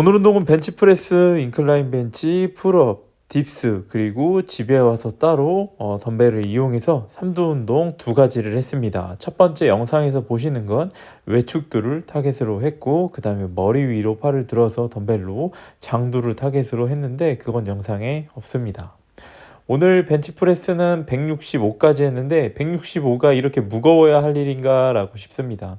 오늘 운동은 벤치프레스, 인클라인 벤치, 풀업, 딥스 그리고 집에 와서 따로 어, 덤벨을 이용해서 삼두 운동 두 가지를 했습니다. 첫 번째 영상에서 보시는 건 외축두를 타겟으로 했고 그 다음에 머리 위로 팔을 들어서 덤벨로 장두를 타겟으로 했는데 그건 영상에 없습니다. 오늘 벤치프레스는 165까지 했는데 165가 이렇게 무거워야 할 일인가 라고 싶습니다.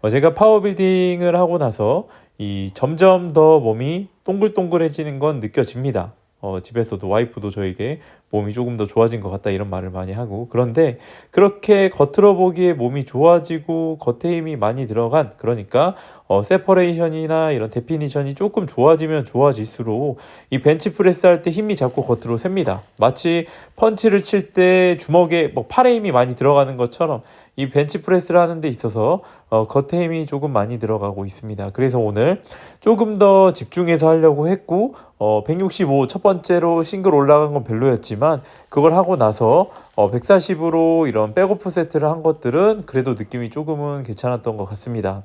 어, 제가 파워빌딩을 하고 나서 이 점점 더 몸이 동글동글해지는 건 느껴집니다. 어, 집에서도 와이프도 저에게 몸이 조금 더 좋아진 것 같다 이런 말을 많이 하고 그런데 그렇게 겉으로 보기에 몸이 좋아지고 겉에 힘이 많이 들어간 그러니까 어, 세퍼레이션이나 이런 데피니션이 조금 좋아지면 좋아질수록 이 벤치프레스 할 때 힘이 자꾸 겉으로 셉니다. 마치 펀치를 칠 때 주먹에 뭐 팔에 힘이 많이 들어가는 것처럼 이 벤치프레스를 하는 데 있어서 어, 겉에 힘이 조금 많이 들어가고 있습니다. 그래서 오늘 조금 더 집중해서 하려고 했고 어, 165 첫 번째로 싱글 올라간 건 별로였지만 그걸 하고 나서 어, 140으로 이런 백오프 세트를 한 것들은 그래도 느낌이 조금은 괜찮았던 것 같습니다.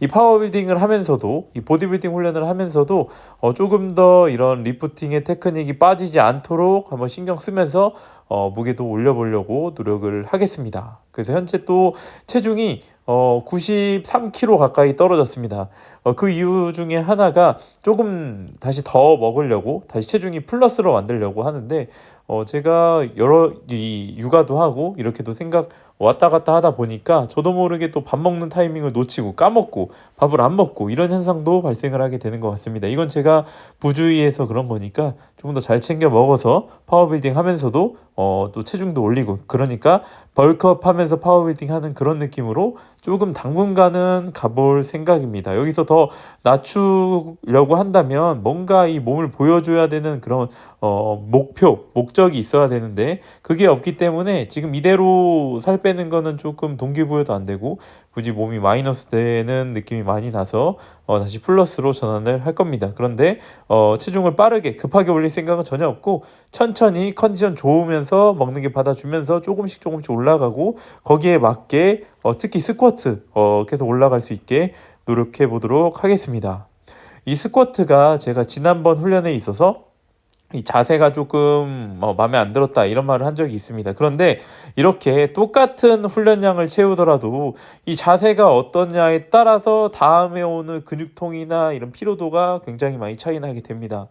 이 파워빌딩을 하면서도 이 보디빌딩 훈련을 하면서도 어, 조금 더 이런 리프팅의 테크닉이 빠지지 않도록 한번 신경 쓰면서 어, 무게도 올려보려고 노력을 하겠습니다. 그래서 현재 또 체중이 어, 93kg 가까이 떨어졌습니다. 어, 그 이유 중에 하나가 조금 다시 더 먹으려고 다시 체중이 플러스로 만들려고 하는데 어, 제가 여러 이 육아도 하고 이렇게도 생각 왔다 갔다 하다 보니까 저도 모르게 또 밥 먹는 타이밍을 놓치고 까먹고 밥을 안 먹고 이런 현상도 발생을 하게 되는 것 같습니다. 이건 제가 부주의해서 그런 거니까 조금 더 잘 챙겨 먹어서 파워빌딩 하면서도 어, 또 체중도 올리고 그러니까 벌크업 하면서 파워빌딩 하는 그런 느낌으로 조금 당분간은 가볼 생각입니다. 여기서 더 낮추려고 한다면 뭔가 이 몸을 보여줘야 되는 그런 어, 목표, 목적이 있어야 되는데 그게 없기 때문에 지금 이대로 살 빼는 거는 조금 동기부여도 안 되고 굳이 몸이 마이너스 되는 느낌이 많이 나서 어, 다시 플러스로 전환을 할 겁니다. 그런데 어, 체중을 빠르게 급하게 올릴 생각은 전혀 없고 천천히 컨디션 좋으면서 먹는 게 받아주면서 조금씩 조금씩 올라가고 거기에 맞게 어, 특히 스쿼트 어, 계속 올라갈 수 있게 노력해 보도록 하겠습니다. 이 스쿼트가 제가 지난번 훈련에 있어서 이 자세가 조금 뭐 마음에 안 들었다 이런 말을 한 적이 있습니다. 그런데 이렇게 똑같은 훈련량을 채우더라도 이 자세가 어떠냐에 따라서 다음에 오는 근육통이나 이런 피로도가 굉장히 많이 차이 나게 됩니다.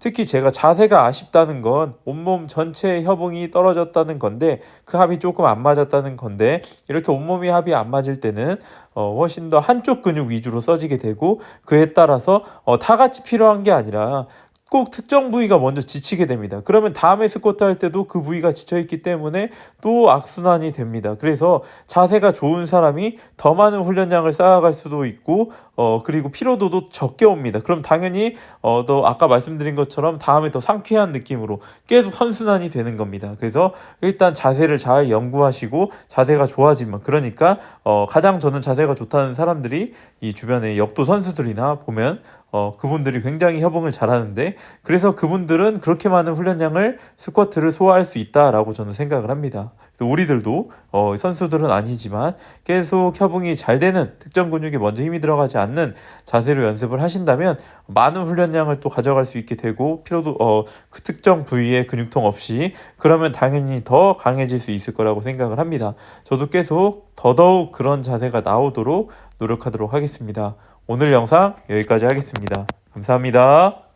특히 제가 자세가 아쉽다는 건 온몸 전체의 협응이 떨어졌다는 건데 그 합이 조금 안 맞았다는 건데 이렇게 온몸이 합이 안 맞을 때는 어, 훨씬 더 한쪽 근육 위주로 써지게 되고 그에 따라서 어, 다 같이 필요한 게 아니라 꼭 특정 부위가 먼저 지치게 됩니다. 그러면 다음에 스쿼트 할 때도 그 부위가 지쳐있기 때문에 또 악순환이 됩니다. 그래서 자세가 좋은 사람이 더 많은 훈련량을 쌓아갈 수도 있고, 어, 그리고 피로도도 적게 옵니다. 그럼 당연히, 어, 더 아까 말씀드린 것처럼 다음에 더 상쾌한 느낌으로 계속 선순환이 되는 겁니다. 그래서 일단 자세를 잘 연구하시고 자세가 좋아지면, 그러니까, 어, 가장 저는 자세가 좋다는 사람들이 이 주변에 역도 선수들이나 보면 어, 그분들이 굉장히 협응을 잘하는데 그래서 그분들은 그렇게 많은 훈련량을 스쿼트를 소화할 수 있다라고 저는 생각을 합니다. 우리들도 어, 선수들은 아니지만 계속 협응이 잘 되는 특정 근육에 먼저 힘이 들어가지 않는 자세로 연습을 하신다면 많은 훈련량을 또 가져갈 수 있게 되고 피로도 어, 그 특정 부위에 근육통 없이 그러면 당연히 더 강해질 수 있을 거라고 생각을 합니다. 저도 계속 더더욱 그런 자세가 나오도록 노력하도록 하겠습니다. 오늘 영상 여기까지 하겠습니다. 감사합니다.